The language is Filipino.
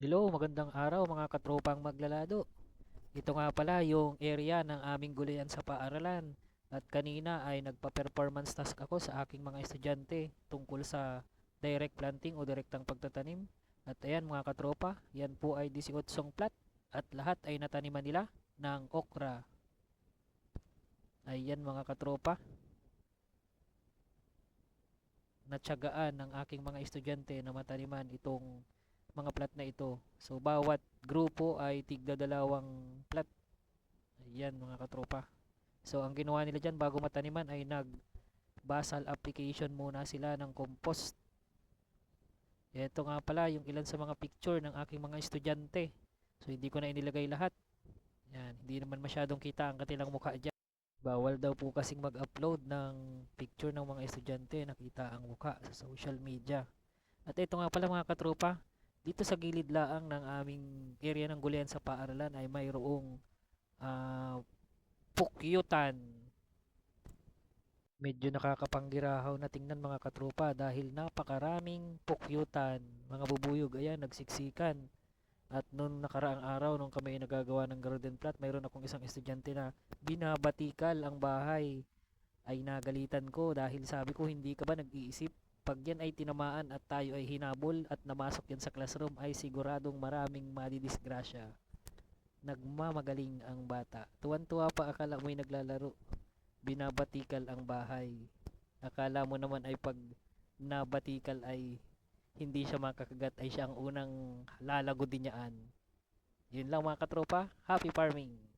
Hello, magandang araw mga katropang maglalado. Ito nga pala yung area ng aming gulayan sa paaralan. At kanina ay nagpa-performance task ako sa aking mga estudyante tungkol sa direct planting o direktang pagtatanim. At ayan mga katropa, yan po ay 18 plat at lahat ay nataniman nila ng okra. Ayan mga katropa. Natsagaan ng aking mga estudyante na mataniman itong mga plat na ito. So, bawat grupo ay tigda dalawang plat. Ayan mga katropa. So, ang ginawa nila dyan bago mataniman ay nag basal application muna sila ng compost. Ito nga pala yung ilan sa mga picture ng aking mga estudyante. So, hindi ko na inilagay lahat. Yan, hindi naman masyadong kita ang katilang mukha dyan. Bawal daw po kasing mag-upload ng picture ng mga estudyante nakita ang mukha sa social media. At ito nga pala mga katropa, dito sa gilid laang ng aming area ng gulayan sa paaralan ay mayroong ah, pukyutan. Medyo nakakapanggirahaw na tingnan mga katropa dahil napakaraming pukyutan. Mga bubuyog, ayan, nagsiksikan. At noong nakaraang araw, nung kami nagagawa ng garden plot, mayroon akong isang estudyante na binabatikal ang bahay. Ay nagalitan ko dahil sabi ko, hindi ka ba nag-iisip? Pag yan ay tinamaan at tayo ay hinabol at namasok yan sa classroom ay siguradong maraming madidisgrasya. Nagmamagaling ang bata. Tuwan-tuwa pa akala mo'y naglalaro. Binabatikal ang bahay. Akala mo naman ay pag nabatikal ay hindi siya makakagat ay siya ang unang lalago din niyaan. Yun lang mga katropa. Happy farming!